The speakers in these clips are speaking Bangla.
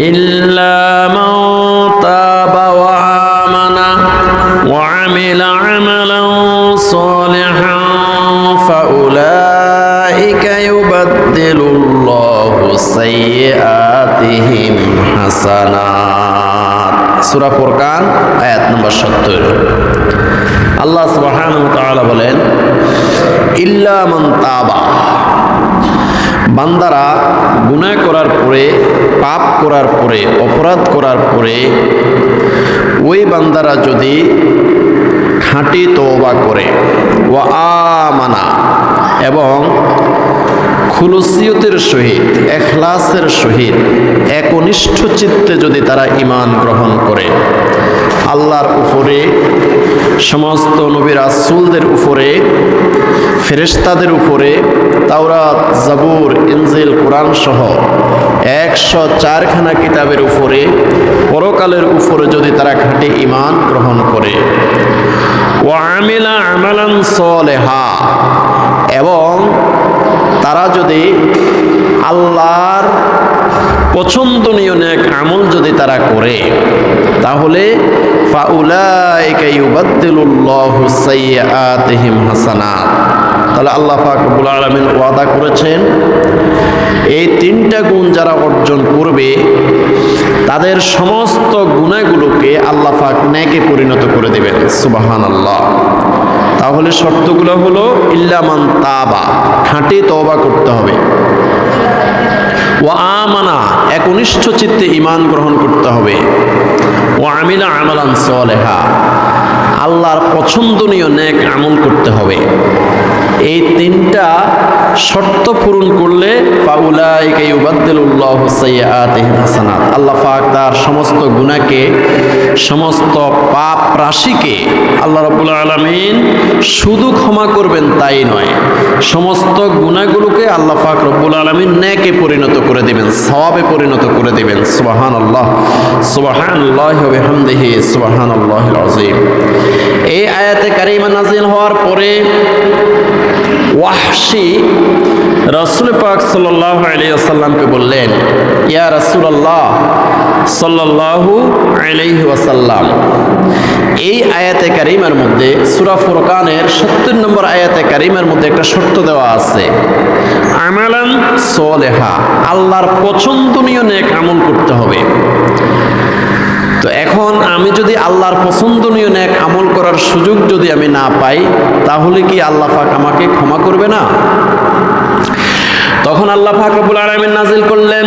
إلا পরে ওই বান্দারা যদি খাঁটি তওবা করে ও আমানা, এবং খুলসিয়তের সহিত, এখলাসের সহিত, একনিষ্ঠ চিত্তে যদি তারা ইমান গ্রহণ করে, আল্লাহর উপরে, সমস্ত নবীর রাসূলদের উপরে, ফেরেশতাদের উপরে, তাওরাত, জাবুর, ইনজিল কোরআন সহ একশো চারখানা কিতাবের উপরে, পরকালের উপরে যদি তারা খাঁটি ইমান গ্রহণ করে। ও আমিলা আমালান সলেহা, এবং তারা যদি আল্লাহর পছন্দনীয় নেক আমল যদি তারা করে, তাহলে ফাউলাইকা ইউবাদদিলুল্লাহু সাইয়্যাতিহিম হাসানাত। তাহলে আল্লাহ পাক রব্বুল আলামিন ওয়াদা করেছেন, এই তিনটা গুণ যারা অর্জন করবে, তাদের সমস্ত গুণাগুলোকে আল্লাহ পাক নেকে পরিণত করে দেবেন সুবাহান আল্লাহ তাহলে শর্তগুলো হলো ইল্লামান তাবা, খাঁটি তওবা করতে হবে। ও আমানা, একনিষ্ঠ চিত্তে ইমান গ্রহণ করতে হবে। ও আমিলা আমালান সলেহা, আল্লাহর পছন্দনীয় ন্যাক আমল করতে হবে। এই তিনটা শর্ত পূরণ করলে হাসানাত। আল্লাহ পাক তার সমস্ত গুণাকে সমস্ত পাপ রাশিকে আল্লাহ রাব্বুল আলামিন শুধু ক্ষমা করবেন তাই নয়, সমস্ত গুনাহগুলোকে আল্লাহ পাক রব্বুল আলামিন ন্যাকে পরিণত করে দিবেন, সওয়াবে পরিণত করে দিবেন। সুবহানাল্লাহ, সুবহানাল্লাহি ওয়া বিহামদিহি, সুবহানাল্লাহিল আযীম। এই আয়াতে কারিমা নাজিল হওয়ার পরে ওয়াহশি, রসুল পাক সাল্লাহ আলিয়াসাল্লামকে বললেন, ইয়া সাল্লাল্লাহু আলাইহি ওয়াসাল্লাম। এই আয়াতে কারিমার মধ্যে, সুরা ফুরকানের সত্তর নম্বর আয়াতে কারিমার মধ্যে একটা শর্ত দেওয়া আছে। আমালান সোলেহা, আল্লাহর পছন্দনীয় নেক আমল করতে হবে। তো এখন আমি যদি আল্লাহর পছন্দনীয় ন্যাক আমল করার সুযোগ যদি আমি না পাই, তাহলে কি আল্লাহ পাক আমাকে ক্ষমা করবে না? তখন আল্লাহ পাক রব্বুল আলামিন নাজিল করলেন,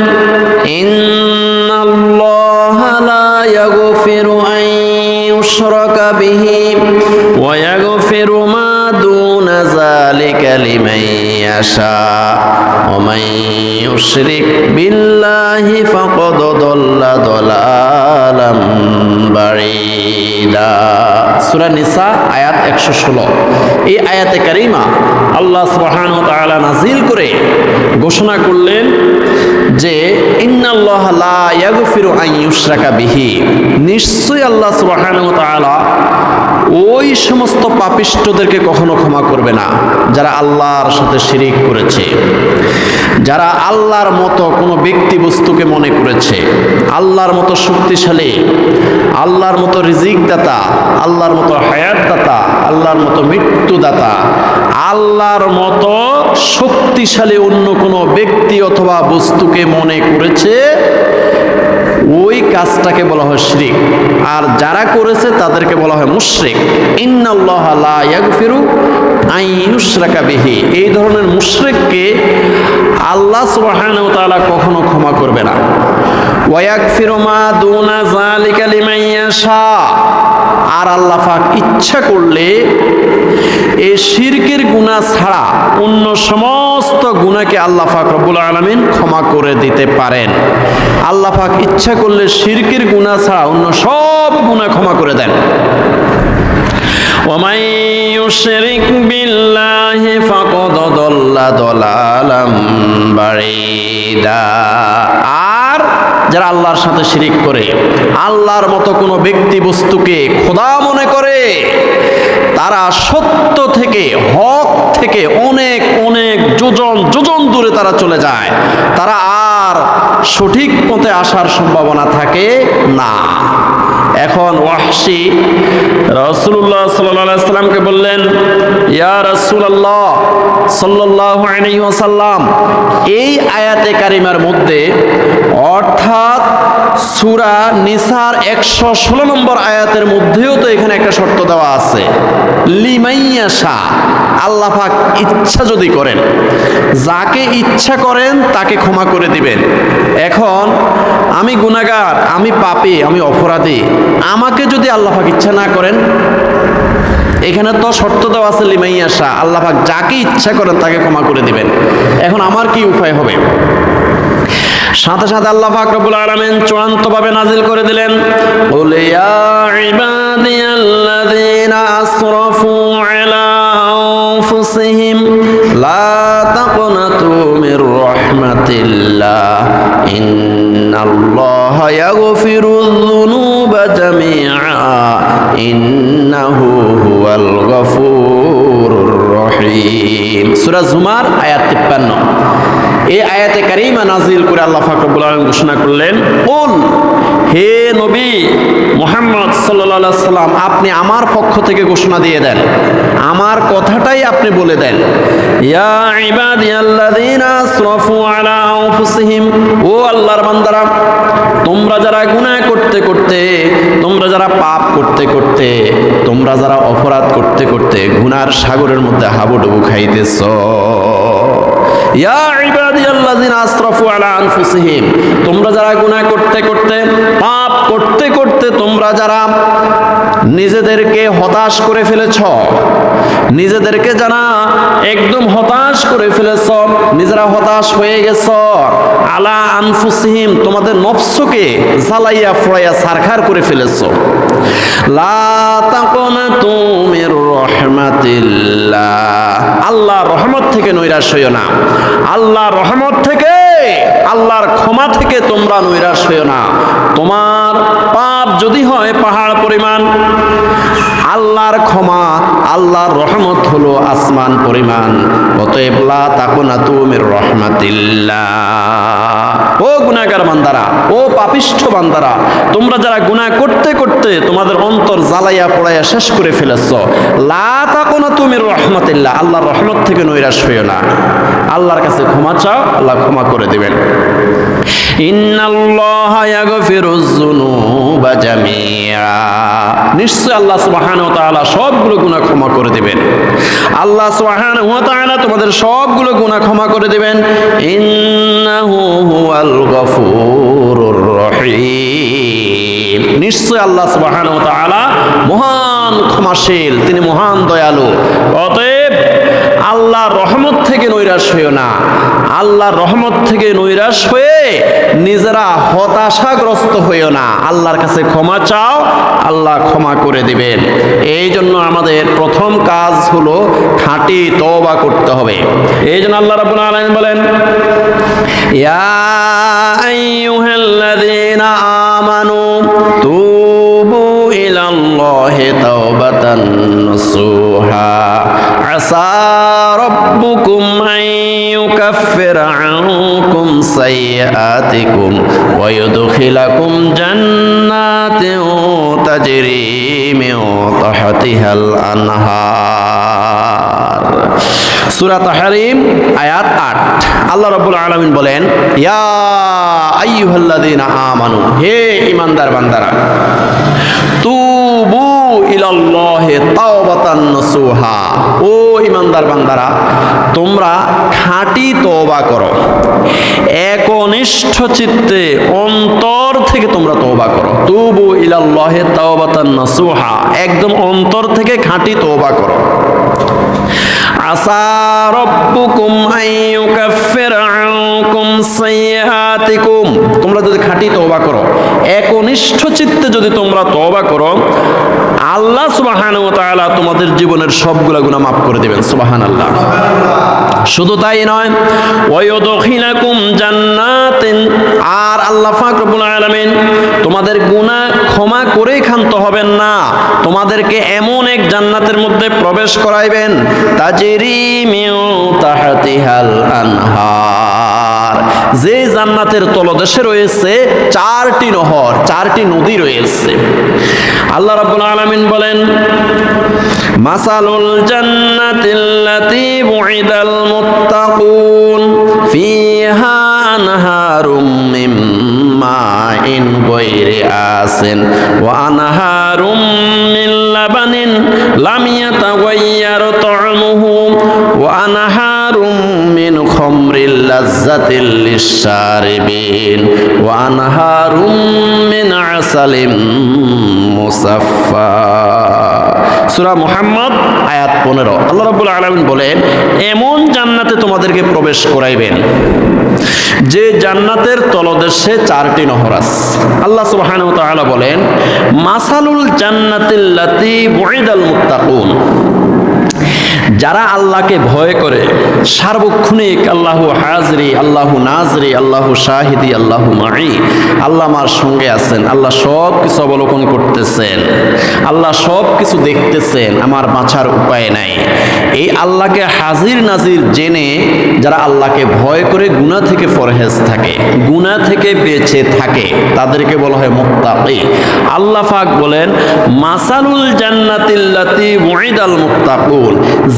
ইন্নাল্লাহা লা ইয়াগফিরু আন ইউশরাকা বিহি ওয়া ইয়াগফিরু মা দুনা যালিকা লিমান ইয়াশা ওয়া মান ইউশরিক بالله فقد ضل ضلالا بعيدا সূরা নিসা আয়াত 116 এই আয়াতে কারিমা আল্লাহ সুবহানাহু ওয়া তাআলা নাজিল করে ঘোষণা করলেন যে ওই সমস্ত পাপিষ্টদেরকে কখনো ক্ষমা করবে না, যারা আল্লাহর সাথে শিরিক করেছে। যারা আল্লাহর মতো কোনো ব্যক্তি বস্তুকে মনে করেছে, আল্লাহর মতো শক্তিশালী, আল্লাহর মতো রিজিক দাতা আল্লাহর মতো হায়াত দাতা আল্লাহর মতো মৃত্যুদাতা আল্লাহর মতো শক্তিশালী অন্য কোনো ব্যক্তি অথবা বস্তুকে মনে করেছে, ওই কাজটাকে বলা হয় শিরিক। আর যারা করেছে তাদেরকে বলা হয় মুশরিক। ইন্নাল্লাহ লা ইয়াগফিরু আন ইউশরাকা বিহি। এই ধরনের মুশরিককে আল্লাহ সুবহানাহু ওয়া তাআলা কখনো ক্ষমা করবে না। ওয়া ইয়াগফিরু মা দুনা যালিকা লিমান ইয়াশা। আর আল্লাহ পাক ইচ্ছা করলে এই শিরকের গুনাহ ছাড়া অন্য সমস্ত গুনাহকে আল্লাহ পাক রব্বুল আলামিন ক্ষমা করে দিতে পারেন। আল্লাহ পাক ইচ্ছা করলে শিরকের গুনাহ ছাড়া অন্য সব গুনাহ ক্ষমা করে দেন। ومن يشرك بالله فقد ضل ضلالا بعيدا আর যারা আল্লাহর সাথে শিরিক করে আল্লাহর মতো কোনো ব্যক্তি বস্তুকে খোদা মনে করে তারা সত্য থেকে হক থেকে অনেক অনেক যোজন যোজন দূরে তারা চলে যায় তারা আর আর সঠিক পথে আসার সম্ভাবনা থাকে না। এখন ওয়াহশি রসুল্লাহ সাল্লামকে বললেন, ইয়া রসুল্লাহ সাল্লাহ আলাইহি ওয়াসাল্লাম, এই আয়াতে কারিমার মধ্যে অর্থাৎ সুরা নিসার একশো ষোলো নম্বর আয়াতের মধ্যেও তো এখানে একটা শর্ত দেওয়া আছে। লিমাইয়া আল্লাহ পাক ইচ্ছা যদি করেন, যাকে ইচ্ছা করেন তাকে ক্ষমা করে দিবেন। এখন আমি গুনাগার আমি পাপী, আমি অপরাধী। আমাকে যদি আল্লাহ পাক ইচ্ছা না করেন, এখানে তো শর্ত দেওয়া আছে লিমাইয়া শাহ আল্লাহ পাক যাকে ইচ্ছা করেন তাকে ক্ষমা করে দিবেন। এখন আমার কি উপায় হবে? সাথে সাথে আল্লাহ আলামিন চূড়ান্ত ভাবে নাজিল করে দিলেন বলে ইয়া ইবাদিয়াল্লাযীনা আসরাফু রাহমাতিল্লাহ ইন্নাল্লাহ ইয়াগফিরুল যুনুবা জামিআ ইন্নাহু হুয়াল গফুরুর রহিম সূরা জুমার আয়াত 53 এই আয়াতে কারিমা নাজিল করে আল্লাহ ফাকরুল আলম ঘোষণা করলেন উল হে নবী মোহাম্মদ সাল্লাহ সাল্লাম আপনি আমার পক্ষ থেকে ঘোষণা দিয়ে দেন। আমার কথাটাই আপনি বলে দেন। ও আল্লাহর বান্দারা, তোমরা যারা গুনাহ করতে করতে, তোমরা যারা পাপ করতে করতে, তোমরা যারা অপরাধ করতে করতে গুনার সাগরের মধ্যে হাবুডুবু খাইতেছ। ইয়া তোমরা যারা গুনাহ করতে করতে, পাপ করতে করতে তোমরা যারা নিজেদেরকে হতাশ করে ফেলেছ, নিজেদেরকে যারা একদম হতাশ করে ফেলেছ, নিজেরা হতাশ হয়ে গেছ, আলা আনফুসিহিম, তোমাদের নফসকে জ্বালাইয়া ফড়াইয়া সারখার করে ফেলেছ। আল্লাহর রহমত থেকে নৈরাশ হইও না। আল্লাহর রহমত থেকে, আল্লাহর ক্ষমা থেকে তোমরা নৈরাশ হইও না। তোমার পাপ যদি হয়, পাহাড় পরিমাণ। আল্লাহর ক্ষমা, আল্লাহর রহমত হলো আসমান পরিমাণ। অতএব লা তাকুনা তুমির রহমাতিল্লাহ। ও গুনাহগার বান্দারা, ও পাপিষ্ঠ বান্দারা, তোমরা যারা গুনাহ করতে করতে তোমাদের অন্তর জ্বালাইয়া পোড়াইয়া শেষ করে ফেলেছ, লা তাকুনা তুমির রহমাতিল্লাহ, আল্লাহর রহমত থেকে নৈরাশ হইও না। আল্লাহর কাছে ক্ষমা চাও, আল্লাহ ক্ষমা করে দিবেন। নিশ্চয় আল্লাহ সবগুলো ক্ষমা করে দিবেন। আল্লাহ তাআলা মহান ক্ষমাশীল, তিনি মহান দয়ালু। অতএব আল্লাহর রহমত থেকে নৈরাশ হইও না। আল্লাহর রহমত থেকে নৈরাশ হয়ে নিজেরা হতাশাগ্রস্ত হইও না। আল্লাহর কাছে ক্ষমা চাও, আল্লাহ ক্ষমা করে দিবেন। এই জন্য আমাদের প্রথম কাজ হলো খাঁটি তওবা করতে হবে। এই জন্য আল্লাহ রাব্বুল আলামিন বলেন, ইয়া আইয়ুহাল্লাযীনা আমানু তুবু ইলাল্লাহি তাওবাতান নসুহা। আসা ربكم أن يكفر عنكم سيئاتكم ويدخلكم جنات تجري من تحتها الأنهار সূরা তাহরিম আয়াত 8 আল্লাহ রাব্বুল আলামিন বলেন ইয়া আইয়ুহাল্লাযীনা আমানু হে ঈমানদার বান্দারা তুবু ইলাল্লাহি তাওবাতান নসুহা। ও ঈমানদার বান্দারা, তোমরা খাঁটি তওবা করো। একনিষ্ঠ চিত্তে অন্তর থেকে তোমরা তওবা করো। তুবু ইলাল্লাহি তাওবাতান নসুহা। একদম অন্তর থেকে খাঁটি তওবা করো। আসা রব্বুকুম আইয়ুকাফির আনকুম সাইয়্যাতিকুম। তোমরা যদি খাঁটি তওবা করো একনিষ্ঠ চিত্তে যদি তোমরা তবা করো, আল্লাহ সুবাহান ও তাআলা তোমাদের জীবনের সবগুলা গুণা মাফ করে দেবেন সুবাহান সুবহানাল্লাহ। শুধু তাই নয় আর আল্লাহ তোমাদের ক্ষমা ক্ষান্ত হবেন না। তোমাদেরকে এমন এক জান্নাতের মধ্যে প্রবেশ করাইবেন যে জান্নাতের তলদেশে রয়েছে, চারটি নহর, চারটি নদী রয়েছে। আল্লাহ রাব্বুল আলামিন বলেন, মাসালুল জান্নাতিল্লাতী বুইদাল মুত্তাকুন ফিহা আনহারুম মিন মাইন গায়রি আসিন ওয়া আনহারুম মিন লাবানিন লাম ইয়াতাগায়্যার তা'মুহু ওয়া আনহারুম মিন খামরিল লাজ্জাতিল লিশশারিবিন ওয়া আনহারুম মিন সূরা মোহাম্মদ, আয়াত 15 আল্লাহ রাবুল আলমিন বলেন, এমন জান্নাতে তোমাদেরকে প্রবেশ করাইবেন, যে জান্নাতের তলদেশে চারটি নহরাস আল্লাহ সুবহানাহু ওয়া বলেন, মাসালুল জান্নাতিল্লাতি বহিদাল মুত্তাকুন। যারা আল্লাহকে ভয় করে, সার্বক্ষণিক আল্লাহ হাজরি, আল্লাহ নাজরি, আল্লাহ শাহিদি, আল্লাহ মাই আল্লাহ আমার সঙ্গে আছেন, আল্লাহ সব কিছু অবলোকন করতেছেন, আল্লাহ সব কিছু দেখতেছেন, আমার বাঁচার উপায় নাই। এই আল্লাহকে হাজির নাজির জেনে যারা আল্লাহকে ভয় করে গুণা থেকে ফরহেজ থাকে গুণা থেকে বেঁচে থাকে, তাদেরকে বলা হয় মুত্তাকি। আল্লাহ পাক বলেন, মাসালুল জান্নাতিল্লাতি মুইদাল মুত্তাকুন।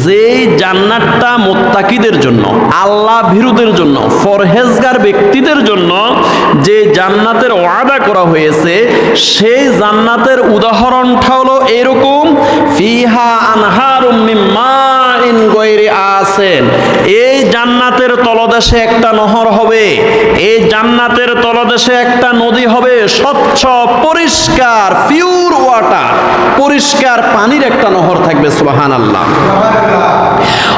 যেই জান্নাতটা মোত্তাকিদের জন্য, আল্লাহ ভীরুদের জন্য ফরহেজগার ব্যক্তিদের জন্য যে জান্নাতের ওয়াদা করা হয়েছে, সেই জান্নাতের উদাহরণটা হলো এরকম, ফিহা আনহারুম মিম্মা ইন গায়রি আসেন এই জান্নাতের তলদেশে একটা নহর হবে। এই জান্নাতের তলদেশে একটা নদী হবে স্বচ্ছ, পরিষ্কার পিওর ওয়াটার পরিষ্কার পানির একটা নহর থাকবে, সুবহানাল্লাহ।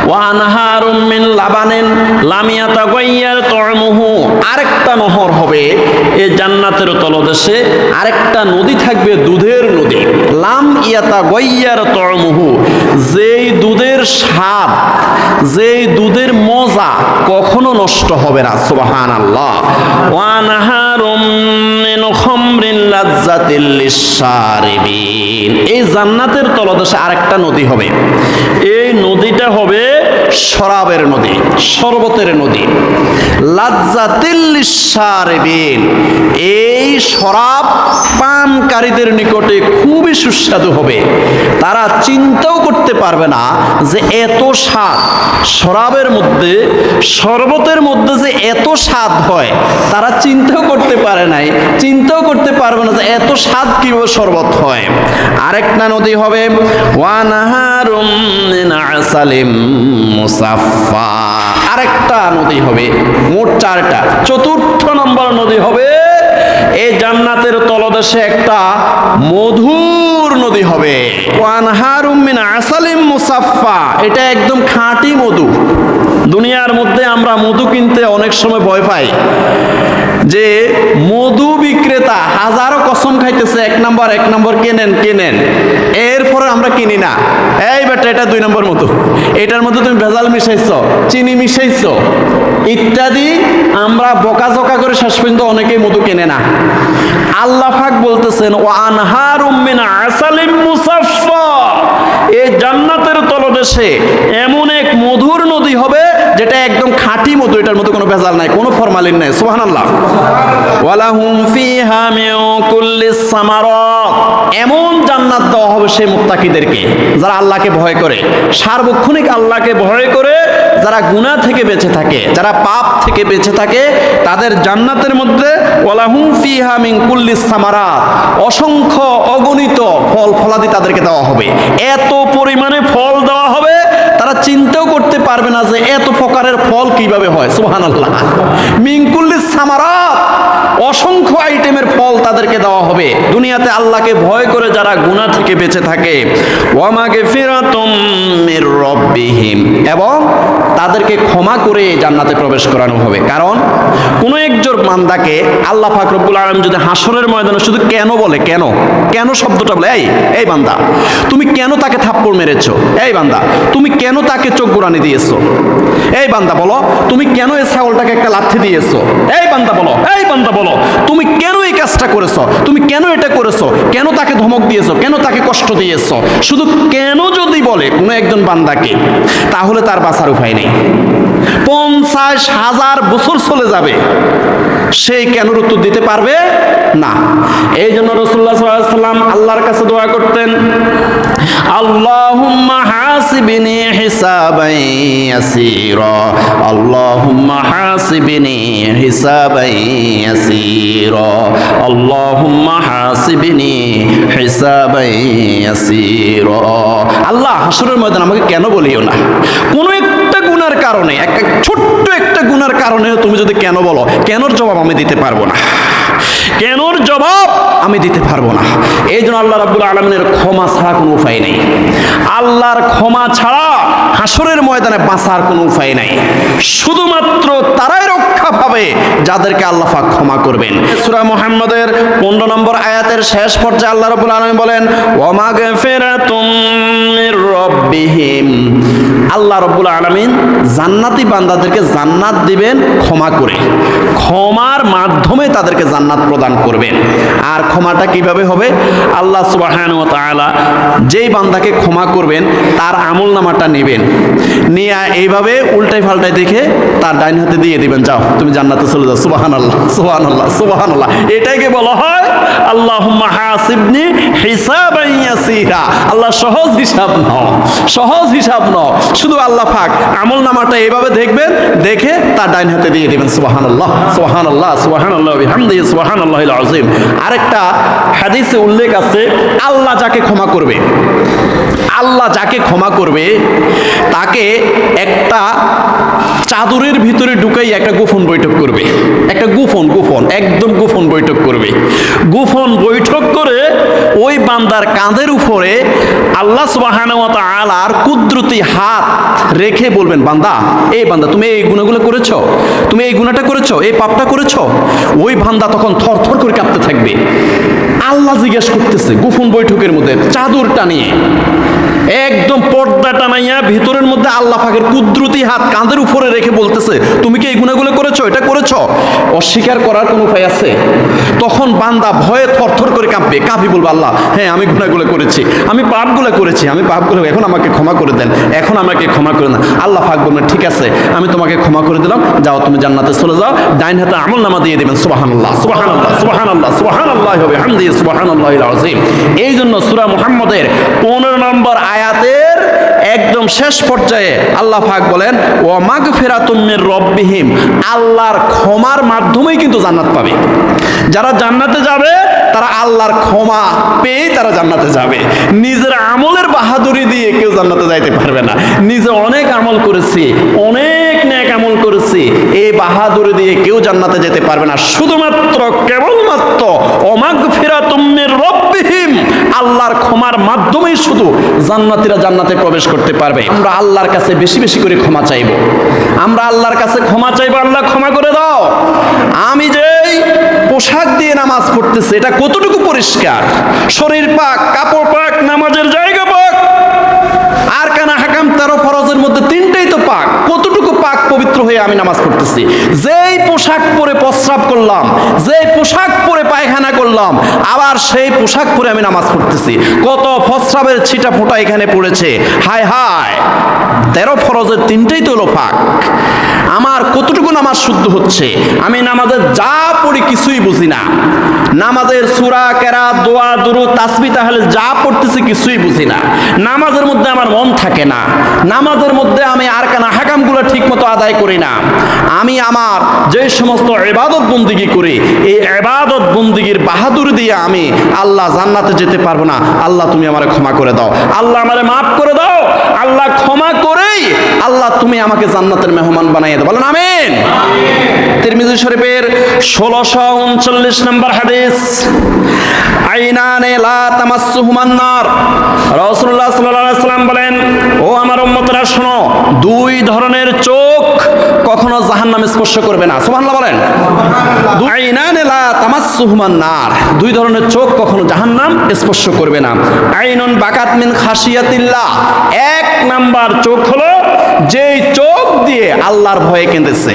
ওয়ানহারুম মিন লাবানিন আরেকটা নহর হবে জান্নাতের তলদেশে আরেকটা নদী থাকবে, দুধের নদী। লাম ইয়াতাগায়্যার তা'মুহু। যেই দুধের স্বাদ, যেই দুধের মজা কখনো নষ্ট হবে না লাজ্জাতিল লিশশারিবিন। এই জান্নাতের তলদেশে আরেকটা নদী হবে। শরাবের নদী, শরবতের নদী। লাজ্জাতিল লিশশারিবিন এই শরাব পানকারীদের নিকটে খুবই সুস্বাদু হবে। তারা চিন্তাও করতে পারবে না যে এত স্বাদ, শরাবের মধ্যে, শরবতের মধ্যে যে এত স্বাদ হয়, তারা চিন্তাও করতে পারে নাই, চিন্তাও করতে পারবে না যে এত স্বাদ কীভাবে শরবত হয়। আরেকটা নদী হবে, ওয়ানাহারুম আসালিম মুসাফফা আরেকটা নদী হবে, মোট চারটা। চতুর্থ নম্বর নদী হবে এই জান্নাতের তলদেশে একটা মধুর নদী হবে। ওয়ানহারুম মিন আসালিম মুসাফা এটা একদম খাঁটি মধু। দুনিয়ার মধ্যে আমরা মধু কিনতে অনেক সময় ভয় পাই। যে মধু বিক্রেতা হাজারো কসম খাইতেছে, এক নম্বর এক নম্বর কেনেন কেনেন। এরপরে আমরা কিনি না। এই বেটা, এটা দুই নম্বর মধু। এটার মধ্যে তুমি ভেজাল মিশাইছ, চিনি মিশাইছ। ইত্যাদি আমরা বকাঝকা করে শেষ পর্যন্ত অনেকেই মধু কেনে না। আল্লাহ পাক বলতেছেন ও আনহার আসালিম মুসাফফা। এই জান্নাতের তলদেশে এমন এক মধুর নদী হবে যেটা একদম খাঁটি মধু, এটার মধ্যে কোনো ভেজাল নাই, কোনো ফরমালিন নাই, সুবহানাল্লাহ। ওয়ালাহুম ফিহা মিন সামারাত। এমন জান্নাত দেওয়া হবে সেই মুত্তাকিদেরকে যারা আল্লাহকে ভয় করে, সার্বক্ষণিক আল্লাহকে ভয় করে যারা গুণা থেকে বেঁচে থাকে, যারা পাপ থেকে বেঁচে থাকে, তাদের জান্নাতের মধ্যে সামারাত, অসংখ্য অগণিত ফল ফলাদি তাদেরকে দেওয়া হবে। এত পরিমাণে ফল দেওয়া হবে তারা চিন্তাও করতে পারবে না যে এত প্রকারের ফল কীভাবে হয়। সুবহানাল্লাহ। মিনকুল্লিস সামারাত, অসংখ্য আইটেমের ফল তাদেরকে দেওয়া হবে। দুনিয়াতে আল্লাহকে ভয় করে যারা গুনাহ থেকে বেঁচে থাকে। ওয়ামাগে ফিরাতুম মির রব্বিহিম। এবং তাদেরকে ক্ষমা করে জান্নাতে প্রবেশ করানো হবে। কারণ কোন একজন বান্দাকে আল্লাহ পাক রব্বুল আলামিন যদি হাসরের ময়দানে শুধু কেন বলে, কেন? কেন শব্দটা বলে? এই এই বান্দা, তুমি কেন তাকে থাপ্পড় মেরেছো? এই বান্দা, তুমি কেন তাকে চোখ গোড়ানি দিয়েছ? এই বান্দা বলো, তুমি কেন এই ছাগলটাকে একটা লাথি দিয়েছ? এই বান্দা বলো, এই বান্দা বলো, তুমি কেন এই কাজটা করেছ? তুমি কেন এটা করেছ? কেন তাকে ধমক দিয়েছ? কেন তাকে কষ্ট দিয়েছ? শুধু কেন যদি বলে কোনো একজন বান্দাকে, তাহলে তার বাঁচার উপায় নেই। পঞ্চাশ হাজার বছর চলে যাবে সেই কেন উত্তর দিতে পারবে না। এই জন্য রসুল্লাহ আল্লাহর কাছে দোয়া করতেন, আল্লাহুম্মা হাসিবিনি হিসাবান ইয়াসীরা। আল্লাহুম্মা হাসিবিনি হিসাবান ইয়াসীরা। আল্লাহুম্মা হাসিবিনি হিসাবান ইয়াসীরা। আল্লাহ হাসরের ময়দান আমাকে কেন বলিও না? কোনো একটা গুনার কারণে একটা ছোট্ট একটা গুনার কারণে তুমি যদি কেন বলো, কেনর জবাব আমি দিতে পারব না? কেনর জবাব আমি দিতে পারব না? এই জন্য আল্লাহ রাব্বুল আলমিনের ক্ষমা ছাড়া কোনো উপায় নেই। আল্লাহর ক্ষমা ছাড়া হাসরের ময়দানে বাঁচার কোনো উপায় নাই। শুধুমাত্র তারাই রক্ষা পাবে, যাদেরকে আল্লাহ পাক ক্ষমা করবেন। সূরা মুহাম্মদের 15 নম্বর আয়াতের শেষ পর্যায়ে আল্লাহ রাব্বুল আলামিন বলেন ওয়া মাগফিরাতুম মির রাব্বিহিম। আল্লাহ রাব্বুল আলামিন জান্নাতি বান্দাদেরকে জান্নাত দিবেন, ক্ষমা করে। ক্ষমার মাধ্যমে তাদেরকে জান্নাত প্রদান করবেন। আর ক্ষমাটা কীভাবে হবে? আল্লাহ সুবহানাহু ওয়া তাআলা যেই বান্দাকে ক্ষমা করবেন, তার আমল নামাটা নেবেন। নিয়ে এইভাবে উল্টাই ফাল্টাই দেখে তার ডাইন হাতে দিয়ে দিবেন, যাও, তুমি জান্নাতে চলে যাও সুবাহান আল্লাহ সুবাহান আল্লাহ সুবাহান আল্লাহ এটাকে বলা হয় আল্লাহ হাসিবনি ইয়াসিরা। আল্লাহ সহজ হিসাব নাও, সহজ হিসাব নাও। শুধু আল্লাহ পাক, আমল নামাটা এইভাবে দেখবেন, দেখে তার ডাইন হাতে দিয়ে দিবেন সুবাহান আল্লাহ সুবাহান আল্লাহ সুবাহান আল্লাহ বিহামদিহি সুবাহান আল্লাহ আজিম আরেকটা হাদিসে উল্লেখ আছে, আল্লাহ যাকে ক্ষমা করবে, আল্লাহ যাকে ক্ষমা করবে তাকে একটা চাদরের ভিতরে ঢুকাই একটা গোপন বৈঠক করবে। একটা গোপন গোপন, একদম গোপন বৈঠক করবে। গোপন বৈঠক করে ওই বান্দার কাঁধের উপরে আল্লাহ সুবহানাহু ওয়া তাআলার কুদরতি হাত রেখে বলবেন, বান্দা, এই বান্দা, তুমি এই গুণাগুলো করেছ? তুমি এই গুণাটা করেছ? এই পাপটা করেছ? ওই বান্দা তখন থর থর করে কাঁপতে থাকবে। আল্লাহ জিজ্ঞেস করতেছে গোপন বৈঠকের মধ্যে চাদর টানিয়ে একদম পর্দা টানাইয়া ভিতরের মধ্যে আল্লাহ পাকের কুদরতি হাত কাঁধের উপরে রেখে বলতেছে তুমি কি এই গুণাগুলো করেছ এটা করেছ অস্বীকার করার কোনো উপায় আছে? তখন বান্দা ভয়ে থরথর করে কাঁপবে। কাঁপি বলব, আল্লাহ হ্যাঁ আমি গুণাগুলো করেছি, আমি পাপগুলো করেছি, আমি পাপগুলো, এখন আমাকে ক্ষমা করে দেন, এখন আমাকে ক্ষমা করে দেন। আল্লাহ পাক বলবেন ঠিক আছে, আমি তোমাকে ক্ষমা করে দিলাম, যাও, তুমি জান্নাতে চলে যাও, ডাইন হাতে আমল নামা দিয়ে দেবেন সুবাহান আল্লাহ সুবাহান আল্লাহ সুবাহান আল্লাহ সুবাহান আল্লাহ হবে হামদি সুবাহান আল্লাহ এই জন্য সুরা মুহাম্মদের পনেরো নম্বর আয়াতের একদম শেষ পর্যায়ে আল্লাহ পাক বলেন ও মাগ ফেরাতুম্মের রব্বিহিম। আল্লাহর ক্ষমার মাধ্যমেই কিন্তু জান্নাত পাবে। যারা জান্নাতে যাবে, তারা আল্লাহর ক্ষমা পেয়ে তারা জান্নাতে যাবে। নিজের আমলের বাহাদুরি দিয়ে কেউ জান্নাতে যাইতে পারবে না। নিজে অনেক আমল করেছি, অনেক ন্যাক আমল করেছি, এই বাহাদুরি দিয়ে কেউ জান্নাতে যেতে পারবে না। শুধুমাত্র কেবলমাত্র অমাগ ফেরাতুম্মের রব্বিহিম আল্লাহর ক্ষমার মাধ্যমেই শুধু জান্নাতীরা জান্নাতে প্রবেশ করতে পারবে। আমরা আল্লাহর কাছে বেশি বেশি করে ক্ষমা চাইব। আমরা আল্লাহর কাছে ক্ষমা চাইব, আল্লাহ ক্ষমা করে দাও। আমি যেই পোশাক দিয়ে নামাজ পড়তেছি, এটা কতটুকু পরিষ্কার? শরীর পাক, কাপড় পাক, নামাজের জায়গা পাক। আর কানা হাকাম তেরো ফরজের মধ্যে তিনটেই তো পাক কতটুকু পাক পবিত্র হয়ে আমি নামাজ পড়তেছি। যেই পোশাক পরে প্রস্রাব করলাম, যেই পোশাক পরে পায়খানা করলাম, আবার সেই পোশাক পরে আমি নামাজ পড়তেছি। কত প্রস্রাবের ছিটা ফোঁটা এখানে পড়েছে। হায় হায়, তেরো ফরজের তিনটেই তো হলো পাক আমার কতটুকু নামাজ শুদ্ধ হচ্ছে? আমি নামাজের যা পড়ি কিছুই বুঝি না। নামাজের সুরা কেরা দোয়া দুরু তাসবি তাহলে যা পড়তেছি কিছুই বুঝি না। নামাজের মধ্যে আমার মন থাকে না। নামাজের মধ্যে আমি আর কানা হাকামগুলো ঠিক মতো আদায় করি না। আমি আমার যে সমস্ত এবাদত বন্দিগি করি এই এবাদত বন্দিগির বাহাদুর দিয়ে আমি আল্লাহ জান্নাতে যেতে পারব না। আল্লাহ তুমি আমার ক্ষমা করে দাও। আল্লাহ আমারে মাফ করে দাও। আল্লাহ ক্ষমা করেই আল্লাহ তুমি আমাকে জান্নাতের মেহমান বানাইয়ে দাও। বলেন আমিন। তিরমিজি শরীফের ষোলোশো উনচল্লিশ নম্বর হাদিস। আইনানে লা তামাসসুহুমান নার রাসূলুল্লাহ সাল্লাল্লাহু আলাইহি বলেন, ও আমার উম্মতরা, শোনো, দুই ধরনের চোখ কখনো জাহান্নাম স্পর্শ করবে না। সুবহানাল্লাহ বলেন। নার। দুই ধরনের চোখ কখনো জাহান্নাম স্পর্শ করবে না। আইনুন বাকাত মিন খাশিয়াতিল্লাহ। এক নাম্বার চোখ হলো যেই চোখ দিয়ে আল্লাহর ভয়ে কেঁদেছে।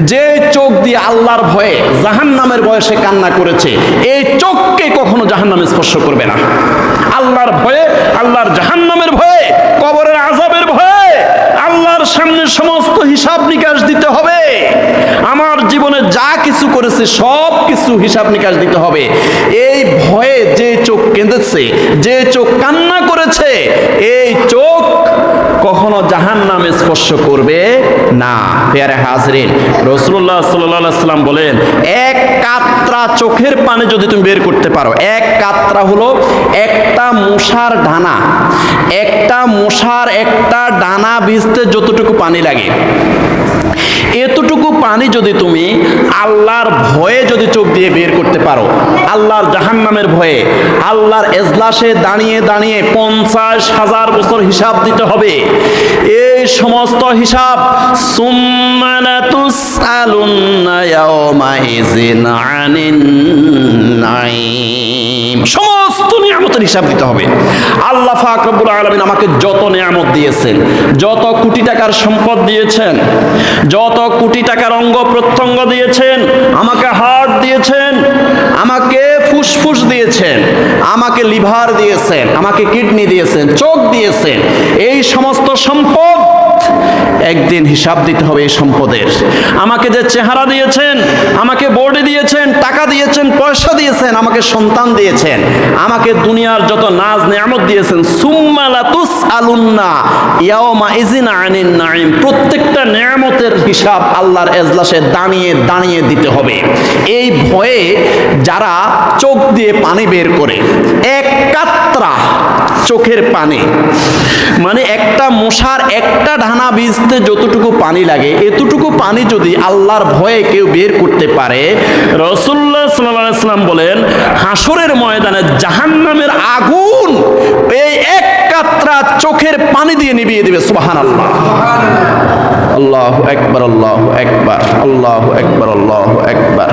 যে চোখ দিয়ে আল্লাহর ভয়ে জাহান জাহান্নামের বয়সে কান্না করেছে, এই চোখকে কখনো জাহান্নাম স্পর্শ করবে না। আল্লাহর ভয়ে, আল্লাহর জাহান্নামের ভয়ে কবরের আল্লাহর সামনে সমস্ত হিসাব নিকাশ দিতে হবে। যা কিছু করেছে, সব কিছু হিসাব নিকাশ দিতে হবে। এই ভয়ে যে চোখ কেঁদেছে, যে চোখ কান্না করেছে, এই চোখ কখনো জাহান নামে স্পর্শ করবে না। পেয়ারে হাজরিন রসুল্লাহ সাল্লাম বলেন, এক কাত্রা চোখের পানি যদি তুমি বের করতে পারো, এক কাত্রা হলো একটা মশার ডানা। একটা মশার একটা ডানা ভিজতে যতটুকু পানি লাগে, এতটুকু পানি যদি তুমি আল্লাহর ভয়ে যদি চোখ দিয়ে বের করতে পারো, আল্লাহর জাহান্নামের ভয়ে, আল্লাহর এজলাসে দাঁড়িয়ে দাঁড়িয়ে পঞ্চাশ হাজার বছর হিসাব দিতে হবে। এই সমস্ত হিসাব। সমস্ত নিয়ামতের হিসাব দিতে হবে। আল্লাহ পাক রব্বুল আলামিন আমাকে যত নিয়ামত দিয়েছেন, যত কোটি টাকার সম্পদ দিয়েছেন, যত কোটি টাকার অঙ্গ প্রত্যঙ্গ দিয়েছেন, আমাকে হার্ট দিয়েছেন, আমাকে ফুসফুস দিয়েছেন আমাকে লিভার দিয়েছেন আমাকে কিডনি দিয়েছেন চোখ দিয়েছেন এই সমস্ত সম্পদ একদিন হিসাব দিতে হবে এই সম্পদের। আমাকে যে চেহারা দিয়েছেন, আমাকে বোর্ডে দিয়েছেন, টাকা দিয়েছেন, পয়সা দিয়েছেন, আমাকে সন্তান দিয়েছেন, আমাকে দুনিয়ার যত নাজ নিয়ামত দিয়েছেন সুম্মালাতুস আলুন্না ইয়াওমা ইজিন আনিন নাইম প্রত্যেকটা নিয়ামতের হিসাব আল্লাহর এজলাসে দাঁড়িয়ে দাঁড়িয়ে দিতে হবে। এই ভয়ে যারা চোখ দিয়ে পানি বের করে, এক কাত্রা চোখের পানি। মানে একটা মশার একটা ঢানা বীজতে যতটুকু পানি লাগে, এতটুকু পানি যদি আল্লাহর ভয়ে কেউ বের করতে পারে রসুল্লাহ সাল্লাম বলেন হাসরের ময়দানে জাহান্নামের আগুন এই এক কাত্রা চোখের পানি দিয়ে নিভিয়ে দিবে সুবাহান আল্লাহ আল্লাহ একবার আল্লাহ একবার আল্লাহ একবার আল্লাহ একবার